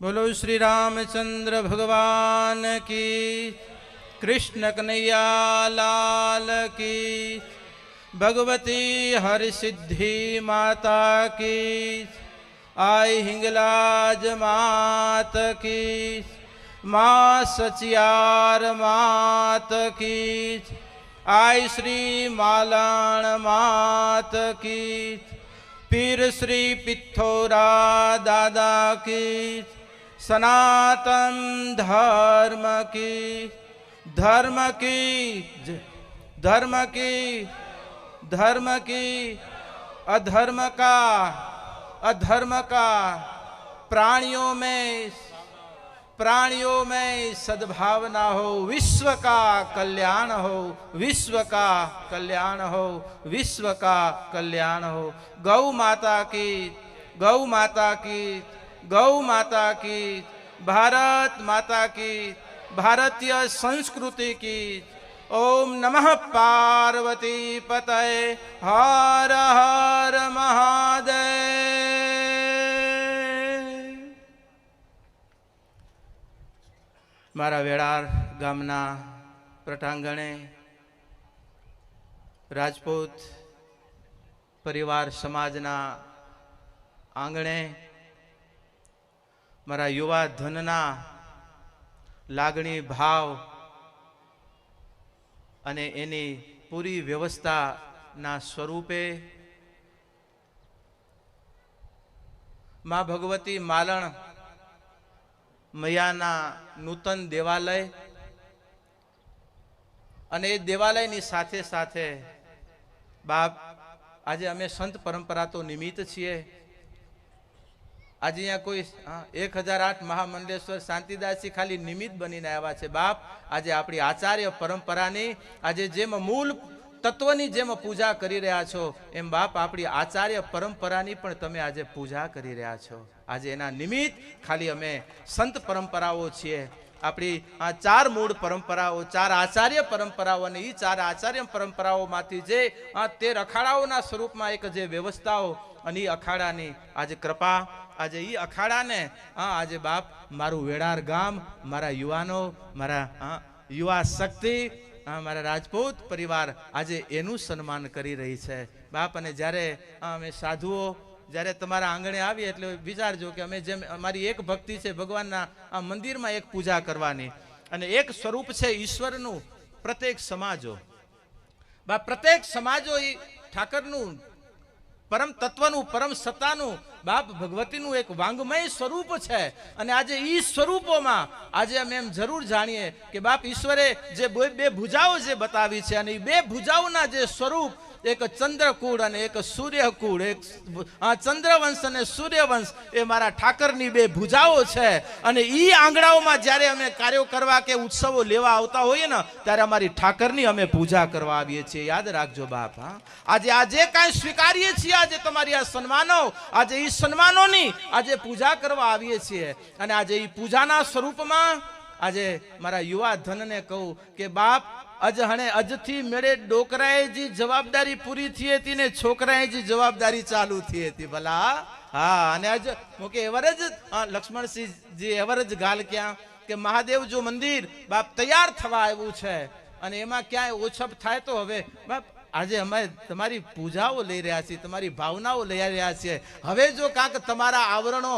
બોલો શ્રી રામચંદ્ર ભગવાન કી, કૃષ્ણ કનૈયા લાલ કી, ભગવતી હરસિદ્ધિ માતા કી આય હિંગલાજ માત કી, મા સચિયાર માત કી આય શ્રી માલણ માત કી, પીર શ્રી પિથોરા દાદા કી सनातन धर्म की धर्म की धर्म की धर्म की, अधर्म का अधर्म का, प्राणियों में प्राणियों में सद्भावना हो, विश्व का कल्याण हो, विश्व का कल्याण हो, विश्व का कल्याण हो। गौ माता की, गौ माता की ગૌ માતા કી ભારત માતા કી ભારતીય સંસ્કૃતિ કી ઓમ નમ પાર્વતી પતય, હર હર મહાદય મારા વેળાર ગામના પ્રટાંગણે રાજપૂત પરિવાર સમાજના આંગણે મારા યુવા ધનના લાગણી ભાવ અને એની પૂરી વ્યવસ્થાના સ્વરૂપે મા ભગવતી માલણ મૈયાના નૂતન દેવાલય અને એ દેવાલયની સાથે સાથે બાપ, આજે અમે સંત પરંપરા તો નિમિત્ત છીએ. આજે અહીંયા કોઈ એક હજાર આઠ મહામંડલેશ્વર શાંતિદાસજી ખાલી નિમિત્ત બનીને આવ્યા છે. બાપ, આજે આપણી આચાર્ય પરંપરાની, આજે જેમ મૂળ તત્વની જેમ પૂજા કરી રહ્યા છો, એમ બાપ આપણી આચાર્ય પરંપરાની પણ તમે આજે પૂજા કરી રહ્યા છો. આજે એના નિમિત્ત ખાલી અમે સંત પરંપરાઓ છીએ. આપણી આ ચાર મૂળ પરંપરાઓ, ચાર આચાર્ય પરંપરાઓ અને એ ચાર આચાર્ય પરંપરાઓમાંથી જે તે અખાડાઓના સ્વરૂપમાં એક જે વ્યવસ્થાઓ અને એ અખાડાની આજે કૃપા આજે એ અખાડાને હા આજે બાપ મારું વેડાર ગામ મારા યુવાનો મારા હા, યુવા શક્તિ હા, મારા રાજપૂત પરિવાર આજે એનું સન્માન કરી રહી છે. બાપ અને જ્યારે અમે સાધુઓ જ્યારે તમારા આંગણે આવીએ એટલે વિચારજો કે અમે જેમ અમારી એક ભક્તિ છે ભગવાનના આ મંદિરમાં એક પૂજા કરવાની. અને એક સ્વરૂપ છે ઈશ્વરનું પ્રત્યેક સમાજો. બા પ્રત્યેક સમાજો એ ઠાકરનું પરમ તત્વનું, પરમ સત્તાનું, બાપ ભગવતીનું એક વાંગમય સ્વરૂપ છે. અને આજે એ સ્વરૂપોમાં, આજે અમે એમ જરૂર જાણીએ કે બાપ ઈશ્વરે જે બે ભુજાઓ જે બતાવી છે અને એ બે ભુજાઓના જે સ્વરૂપ એક ચંદ્રકુળ અને એક સૂર્યકુળ, એક ચંદ્રવંશ અને સૂર્યવંશ એ મારા ઠાકરની બે ભુજાઓ છે. અને એ આંગણાઓમાં જ્યારે અમે કાર્યો કરવા કે ઉત્સવો લેવા આવતા હોઈએ ને, ત્યારે અમારી ઠાકરની અમે પૂજા કરવા આવીએ છીએ. યાદ રાખજો બાપ, હા. આજે આજે કાંઈ સ્વીકારીએ છીએ, આજે તમારી આ સન્માનો, આજે એ સન્માનોની આજે પૂજા કરવા આવીએ છીએ. અને આજે એ પૂજાના સ્વરૂપમાં આજે મારા યુવા ધનને કહું કે બાપ અજ હણે અજથી મેળે ડોકરાએ જી જવાબદારી પૂરી થઈ હતી ને છોકરાએ જી જવાબદારી ચાલુ થઈ હતી ભલા. હા, અને અજ મોકે એવર જ લક્ષ્મણસિંહજી એવર જ ગાલ ક્યાં કે મહાદેવ જો મંદિર બાપ તૈયાર થવા આવ્યું છે અને એમાં ક્યાંય ઓછપ થાય તો હવે બાપ આજે અમે તમારી પૂજાઓ લઈ રહ્યા છીએ, તમારી ભાવનાઓ લઈ રહ્યા છીએ. હવે જો કાંક તમારા આવરણો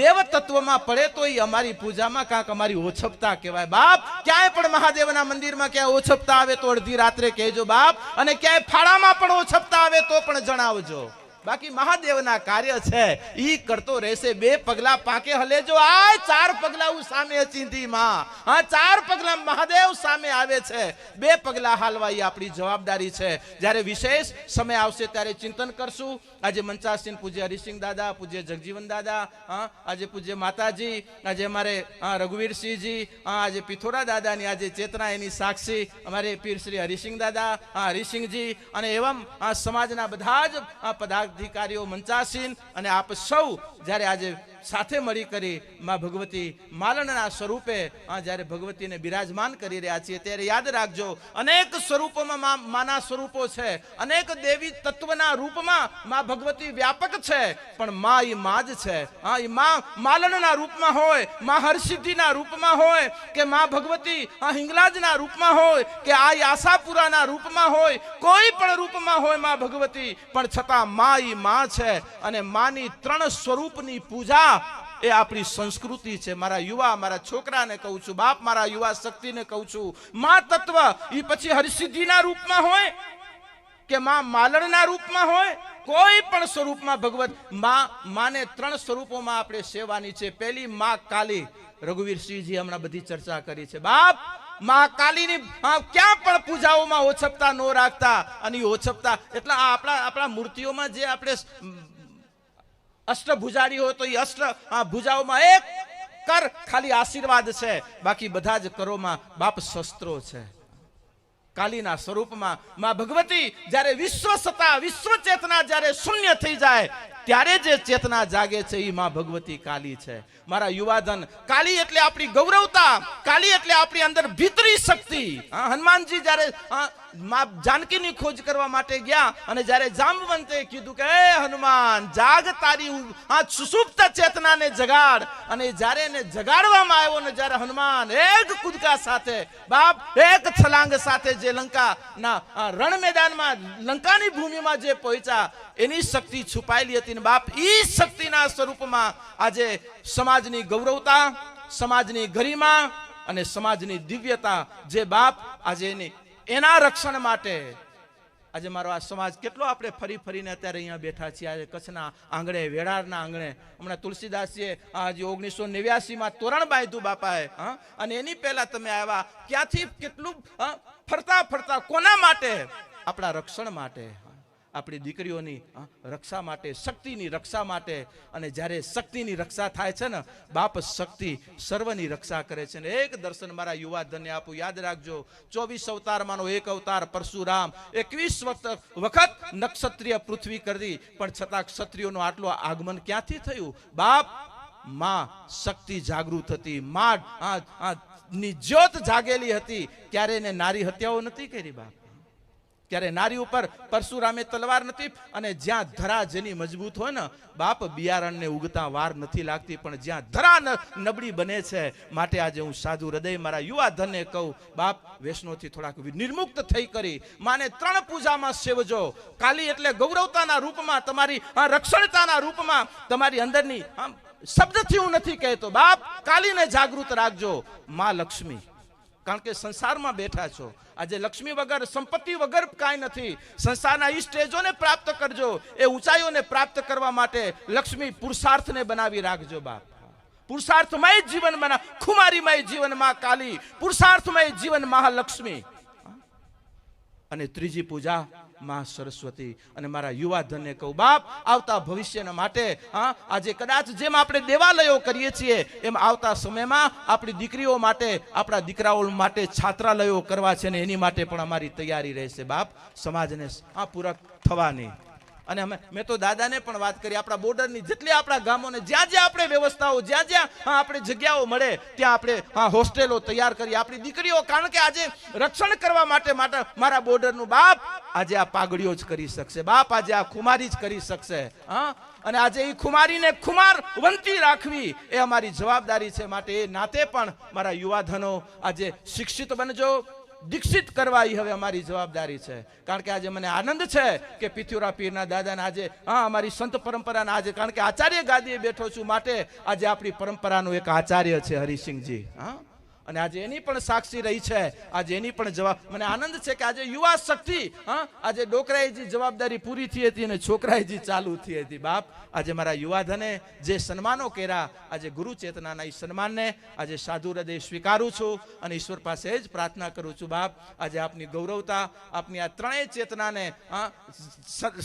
દેવ તત્વમાં પડે તો એ અમારી પૂજામાં કાંક અમારી ઓછપતા કહેવાય. બાપ, ક્યાંય પણ મહાદેવના મંદિરમાં ક્યાંય ઓછપતા આવે તો અડધી રાત્રે કહેજો બાપ, અને ક્યાંય ફાળામાં પણ ઓછપતા આવે તો પણ જણાવજો. બાકી મહાદેવના કાર્ય છે ઈ કરતો રહેશે બે પગલા પાકે હલેજો આ ચાર પગલા હું સામે ચીંધી માં હા ચાર પગલા મહાદેવ સામે આવે છે. બે પગલા હાલવા એ આપણી જવાબદારી છે. જ્યારે વિશેષ સમય આવશે ત્યારે ચિંતન કરશું. આજે મંચાસીન પૂજ્ય હરિસિંહ દાદા પૂજ્ય જગજીવન દાદા હા આજે પૂજ્ય માતાજી આજે અમારે રઘુવીરસિંહજી આજે પિથોરા દાદાની આજે ચેતના એની સાક્ષી અમારે પીર શ્રી હરિસિંહ દાદા હા, હરિસિંહજી અને એવમ સમાજના બધા જ આ પદાધિકારીઓ મંચાસીન અને આપ સૌ જ્યારે આજે સાથે મળી કરી માં ભગવતી માલણના સ્વરૂપે જ્યારે ભગવતીને બિરાજમાન કરી રહ્યા છીએ, ત્યારે યાદ રાખજો, અનેક સ્વરૂપોમાં માના સ્વરૂપો છે. અનેક દેવી તત્વના રૂપમાં માં ભગવતી વ્યાપક છે. પણ માં એ માં જ છે. હા એ માં માલણના રૂપમાં હોય, માં હરસિદ્ધિના રૂપમાં હોય, કે માં ભગવતી હિંગલાજના રૂપમાં હોય, કે આ આશાપુરાના રૂપમાં હોય, કોઈ પણ રૂપમાં હોયમાં ભગવતી. પણ છતાં માં ઈ માં છે અને માની ત્રણ સ્વરૂપની પૂજા એ આપણી સંસ્કૃતિ છે. મારા યુવા, મારા છોકરાને કહું છું, બાપ મારા યુવા શક્તિને કહું છું, માં તત્વ એ પછી હરસિદ્ધિના રૂપમાં હોય કે માં માલણના રૂપમાં હોય? કોઈ પણ સ્વરૂપમાં ભગવત, માં, માને ત્રણ સ્વરૂપોમાં આપણે સેવાની છે. પહેલી માં કાલી. રઘુવીરસિંહજી હમણાં બધી ચર્ચા કરી છે. બાપ, માં કાલીની ક્યાં પણ પૂજાઓમાં ઓછપતા ન રાખતા. અને ઓછપતા, એટલે આપણા આપણા મૂર્તિઓમાં જે આપણે અષ્ટભુજારી હોય તો એ અષ્ટ ભુજાઓમાં એક કર, ખાલી આશીર્વાદ છે. બાકી બધા જ કરોમાં બાપ શસ્ત્રો છે. કાલીના સ્વરૂપમાં માં ભગવતી જ્યારે વિશ્વ સત્તા, વિશ્વ ચેતના જ્યારે શૂન્ય થઈ જાય, ત્યારે જે ચેતના જાગે છે એ માં ભગવતી કાલી છે. મારા યુવાધન, કાલી એટલે આપણી ગૌરવતા, કાલી એટલે આપણી અંદર ભીતરી શક્તિ. હનુમાનજી જ્યારે જાનકીની ખોજ કરવા માટે ગયા અને જ્યારે જામવંતે કીધું કે હે હનુમાન, જાગ તારી આ સુસુપ્ત ચેતનાને જગાડ. અને જ્યારે એને જગાડવામાં આવ્યો ને જ્યારે હનુમાન એક કૂદકા સાથે, બાપ એક છલાંગ સાથે જે લંકાના રણ મેદાનમાં લંકાની ભૂમિમાં જે પહોંચ્યા, એની શક્તિ છુપાયેલી હતી ને બાપ ઈ શક્તિના સ્વરૂપમાં આજે સમાજની ગૌરવતા, સમાજની ગરિમા અને સમાજની દિવ્યતા જે બાપ આજે એની એના રક્ષણ માટે. આજે મારો આ સમાજ કેટલો આપણે ફરી ફરીને અત્યારે અહીંયા બેઠા છીએ. આજે કચ્છના આંગણે વેડારના આંગણે. હમણાં તુલસીદાસજીએ આજે ઓગણીસો નેવ્યાસીમાં તોરણ બાંધ્યું બાપાએ, હા? અને એની પહેલા તમે આવ્યા. ક્યાંથી કેટલું ફરતા ફરતા કોના માટે? આપણા રક્ષણ માટે. આપણી દીકરીઓની રક્ષા માટે, શક્તિની રક્ષા માટે. અને જ્યારે શક્તિની રક્ષા થાય છે ને, બાપ શક્તિ સર્વની રક્ષા કરે છે ને. એક દર્શન મારા યુવા ધન્ય આપું, યાદ રાખજો. ચોવીસ અવતારમાંનો એક અવતાર પરશુરામ. એકવીસ વખત નક્ષત્રિય પૃથ્વી કરી પણ છતાં ક્ષત્રિયોનું આટલું આગમન ક્યાંથી થયું? બાપ, માં શક્તિ જાગૃત હતી. માં ની જ્યોત જાગેલી હતી. ત્યારે એને નારી હત્યાઓ નથી કરી, બાપ. ત્યારે નારી ઉપર પરશુરામે તલવાર નથી અને જ્યાં ધરા જેની મજબૂત હોય ને, બાપ બિયારણને ઉગતા વાર નથી લાગતી, પણ જ્યાં ધરા નબળી બને છે, માટે આજે હું સાધુ હૃદય મારા યુવા ધનને કહું, બાપ વૈષ્ણવથી થોડાક નિર્મુક્ત થઈ કરી. માને ત્રણ પૂજામાં સેવજો. કાલી એટલે ગૌરવતાના રૂપમાં, તમારી રક્ષણતાના રૂપમાં, તમારી અંદરની શબ્દથી હું નથી કહેતો. બાપ, કાલીને જાગૃત રાખજો. મા લક્ષ્મી. કારણ કે સંસારમાં બેઠા છો. આજે લક્ષ્મી વગર, સંપત્તિ વગર કાંઈ નથી. સંસારના ઈ સ્ટેજોને પ્રાપ્ત કરજો. એ ઊંચાઈઓને પ્રાપ્ત કરવા માટે લક્ષ્મી પુરુષાર્થને બનાવી રાખજો બાપ. પુરુષાર્થમય જીવન બના ખુમારીમય જીવનમાં કાલી. પુરુષાર્થમય જીવન મહાલક્ષ્મી. અને ત્રીજી પૂજા માં સરસ્વતી. અને મારા યુવા ધનને કહું, બાપ, આવતા ભવિષ્યના માટે, હા, આજે કદાચ જેમ આપણે દેવાલયો કરીએ છીએ, એમ આવતા સમયમાં આપણી દીકરીઓ માટે, આપણા દીકરાઓ માટે છાત્રાલયો કરવા છે ને એની માટે પણ અમારી તૈયારી રહેશે. બાપ, સમાજને આ પૂરક થવાની. અને અમે મેં તો દાદાને પણ વાત કરી, આપણા બોર્ડરની જેટલી આપણા ગામોને જ્યાં જ્યાં આપણે વ્યવસ્થાઓ, જ્યાં જ્યાં આપણે જગ્યાઓ મળે, ત્યાં આપણે, હા, હોસ્ટેલો તૈયાર કરી આપણી દીકરીઓ, કારણ કે આજે રક્ષણ કરવા માટે માટે મારા બોર્ડરનું બાપ આજે આ પાઘડીઓ જ કરી શકશે. બાપ આજે આ ખુમારી જ કરી શકશે. હા? અને આજે એ ખુમારીને ખુમાર વંતી રાખવી એ અમારી જવાબદારી છે. માટે એ નાતે પણ મારા યુવાધનો આજે શિક્ષિત બનજો. દીક્ષિત કરવા એ હવે અમારી જવાબદારી છે. કારણ કે આજે મને આનંદ છે કે પિથુરા પીરના દાદાને આજે, હા, અમારી સંત પરંપરાના આજે, કારણ કે આચાર્ય ગાદીએ બેઠો છું માટે આજે આપણી પરંપરાનો એક આચાર્ય છે હરિસિંહજી, હા. અને આજે એની પણ સાક્ષી રહી છે. આજે એની પણ જવાબ મને આનંદ છે કે આજે યુવા શક્તિ, હા? આજે ડોકરાઈજી જવાબદારી પૂરી થઈ હતી અને છોકરાઈજી ચાલુ થઈ હતી. બાપ, આજે મારા યુવાધને જે સન્માનો કર્યા, આજે ગુરુ ચેતનાના એ સન્માનને આજે સાધુ હૃદય સ્વીકારું છું અને ઈશ્વર પાસે જ પ્રાર્થના કરું છું. બાપ, આજે આપની ગૌરવતા, આપની આ ત્રણેય ચેતનાને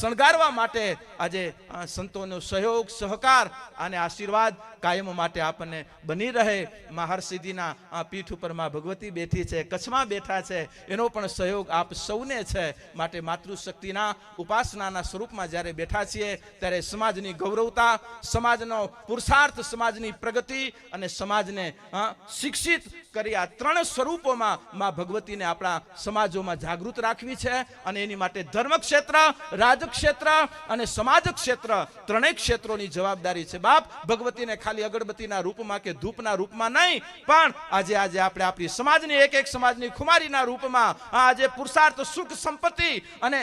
શણગારવા માટે આજે સંતોનો સહયોગ, સહકાર અને આશીર્વાદ કાયમ માટે આપણને બની રહે. મહારસિદ્ધિના પીઠ ઉપરમાં ભગવતી બેઠી છે, કચ્છમાં બેઠા છે, એનો પણ સહયોગ આપ સૌને છે માટે માતૃશક્તિના ઉપાસનાના સ્વરૂપમાં જ્યારે બેઠા છીએ ત્યારે સમાજની ગૌરવતા, સમાજનો પુરુષાર્થ, સમાજની પ્રગતિ અને સમાજને શિક્ષિત કરી આ ત્રણ સ્વરૂપોમાં માં ભગવતીને આપણા સમાજોમાં જાગૃત રાખવી છે અને એની માટે ધર્મ ક્ષેત્ર રાજ અને સમાજ ક્ષેત્ર ત્રણેય ક્ષેત્રોની જવાબદારી છે. બાપ, ભગવતીને ખાલી અગરબત્તીના રૂપમાં કે ધૂપના રૂપમાં નહીં, પણ આજે આજે આપણે આપણી સમાજની એક એક સમાજની ખુમારીના રૂપમાં આજે પુરુષાર્થ, સુખ, સંપત્તિ અને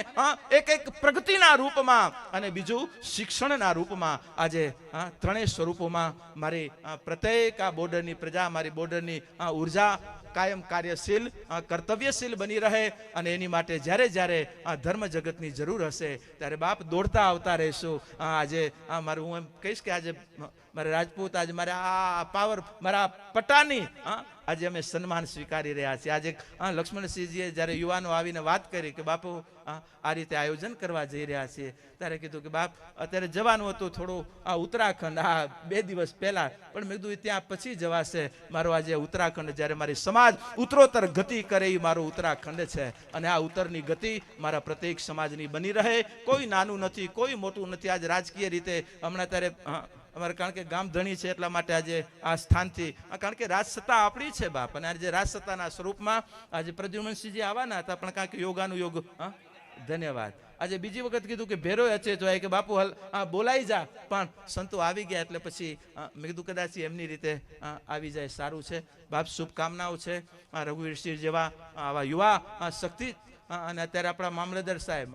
એક એક પ્રગતિના રૂપમાં અને બીજું શિક્ષણના રૂપમાં આજે ત્રણેય સ્વરૂપોમાં મારી પ્રત્યેક આ બોર્ડરની પ્રજા, મારી બોર્ડરની ઊર્જા કાયમ કાર્યશીલ કર્તવ્યશીલ બની રહે અને એની માટે જ્યારે જ્યારે ધર્મ જગતની જરૂર હશે ત્યારે બાપ દોડતા આવતા રહેશું. આજે મારું હું એમ કહીશ કે આજે મારે રાજપૂત, આજે મારે આ પાવર મારા પટાની હા આજે અમે સન્માન સ્વીકારી રહ્યા છીએ. આજે લક્ષ્મણસિંહજીએ જ્યારે યુવાનો આવીને વાત કરી કે બાપુ આ રીતે આયોજન કરવા જઈ રહ્યા છીએ, ત્યારે કીધું કે બાપ, અત્યારે જવાનું હતું થોડું, આ ઉત્તરાખંડ, આ બે દિવસ પહેલાં, પણ મેં કીધું ત્યાં પછી જવાશે. મારો આજે ઉત્તરાખંડ, જ્યારે મારી સમાજ ઉત્તરોત્તર ગતિ કરે એ મારો ઉત્તરાખંડ છે. અને આ ઉત્તરની ગતિ મારા પ્રત્યેક સમાજની બની રહે. કોઈ નાનું નથી, કોઈ મોટું નથી. આજે રાજકીય રીતે હમણાં ત્યારે અમારે કારણ કે ગામ ધણી છે એટલા માટે આજે આ સ્થાનથી કારણ કે રાજસત્તા આપણી છે બાપ. અને આજે રાજસત્તાના સ્વરૂપમાં આજે પ્રદ્યુમનસિંહજી આવવાના હતા, પણ કારણ યોગાનું યોગ, હા? ધન્યવાદ. આજે બીજી વખત કીધું કે ભેરો અચે તો કે, બાપુ, હલ બોલાઈ જા. પણ સંતો આવી ગયા એટલે પછી મેં કીધું કદાચ એમની રીતે આવી જાય, સારું છે. બાપ, શુભકામનાઓ છે. રઘુવીરસિંહ જેવા આવા યુવા શક્તિ અને અત્યારે આપણા મામલતદાર સાહેબ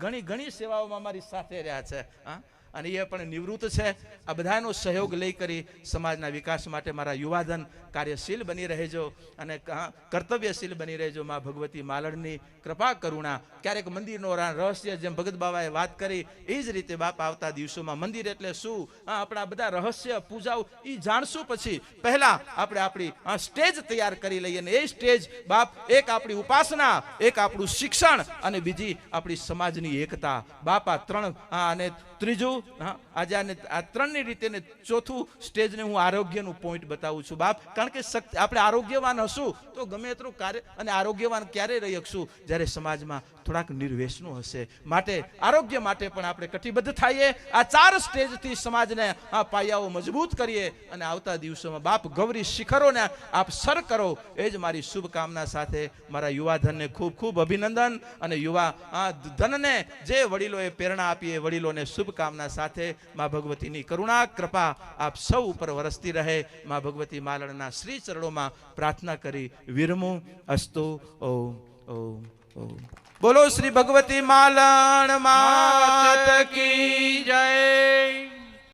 ઘણી ઘણી સેવાઓમાં અમારી સાથે રહ્યા છે, હા. અને એ પણ નિવૃત્ત છે. આ બધાનો સહયોગ લઈ કરી સમાજના વિકાસ માટે મારા યુવાધન કાર્યશીલ બની રહેજો અને કર્તવ્યશીલ બની રહેજો મા ભગવતી માલણની કૃપા, કરુણા. ક્યારેક મંદિરનો રહસ્ય જેમ ભગત બાબાએ વાત કરી, એ જ રીતે બાપ આવતા દિવસોમાં મંદિર એટલે શું? હા, આપણા બધા રહસ્ય, પૂજાઓ એ જાણશું પછી. પહેલા આપણે આપણી સ્ટેજ તૈયાર કરી લઈએ અને એ સ્ટેજ બાપ એક આપણી ઉપાસના, એક આપણું શિક્ષણ અને બીજી આપણી સમાજની એકતા. બાપ ત્રણ અને ત્રીજું હા, આજે આને આ ત્રણની રીતે ચોથું સ્ટેજને હું આરોગ્યનું પોઈન્ટ બતાવું છું બાપ. કારણ કે આપણે આરોગ્યવાન હશું તો ગમે એટલું કાર્ય અને આરોગ્યવાન ક્યારે રહી શકશું? જ્યારે સમાજમાં થોડાક નિર્વેશનું હશે. માટે, આરોગ્ય માટે પણ આપણે કટિબદ્ધ થઈએ. આ ચાર સ્ટેજથી સમાજને આ પાયાઓ મજબૂત કરીએ અને આવતા દિવસોમાં બાપ ગૌરી શિખરોને આપ સર કરો. એ જ મારી શુભકામના સાથે મારા યુવા ધનને ખૂબ ખૂબ અભિનંદન અને યુવા, આ ધનને જે વડીલોએ પ્રેરણા આપી એ વડીલોને શુભકામના સાથે મા ભગવતીની કરુણા, કૃપા આપ સૌ ઉપર વરસતી રહે. મા ભગવતી માલણના શ્રી ચરણોમાં પ્રાર્થના કરી, વિરમું અસ્તુ, ઓમ ઓમ. બોલો શ્રી ભગવતી માલણ માત કી જય.